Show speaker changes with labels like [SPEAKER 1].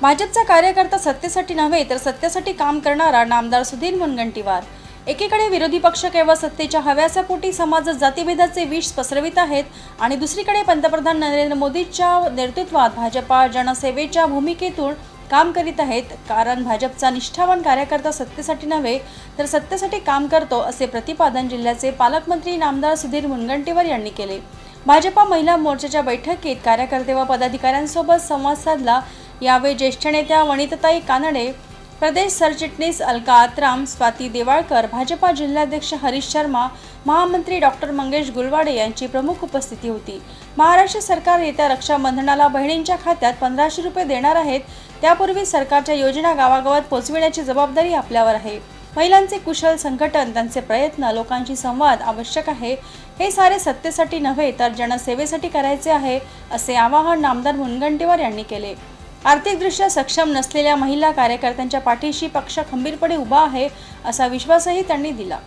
[SPEAKER 1] भाजपचा कार्यकर्ता सत्तेसाठी नव्हे तर सत्तेसाठी काम करणारा नामदार सुधीर मुनगंटीवार. एकीकडे विरोधी पक्ष केवळ सत्तेच्या हव्यासापोटी समाजात जातीभेदाचे विष पसरवित आहेत आणि दुसरीकडे पंतप्रधान नरेंद्र मोदींच्या नेतृत्वात भाजपा जनसेवेच्या भूमिकेतून काम करीत आहेत. कारण भाजपचा निष्ठावान कार्यकर्ता सत्तेसाठी नव्हे तर सत्तेसाठी काम करतो असे प्रतिपादन जिल्ह्याचे पालकमंत्री नामदार सुधीर मुनगंटीवार यांनी केले. भाजपा महिला मोर्चाच्या बैठकीत कार्यकर्ते व पदाधिकाऱ्यांसोबत संवाद साधला. यावेळी ज्येष्ठ नेत्या वनिताताई कानडे प्रदेश सरचिटणीस अलका आत्राम स्वाती देवाळकर भाजपा जिल्हाध्यक्ष हरीश शर्मा महामंत्री डॉक्टर मंगेश गुलवाडे यांची प्रमुख उपस्थिती होती. महाराष्ट्र सरकार येत्या रक्षाबंधनाला बहिणींच्या खात्यात पंधराशे रुपये देणार आहेत. त्यापूर्वी सरकारच्या योजना गावागावात पोहोचविण्याची जबाबदारी आपल्यावर आहे. महिलांचे कुशल संघटन त्यांचे प्रयत्न लोकांशी संवाद आवश्यक आहे. हे सारे सत्तेसाठी नव्हे तर जनसेवेसाठी करायचे आहे असे आवाहन नामदार मुनगंटीवार यांनी केले. आर्थिकदृष्ट्या सक्षम नसलेल्या महिला कार्यकर्त्यांच्या पाठीशी पक्ष खंबीरपणे उभा आहे असा विश्वासही त्यांनी दिला.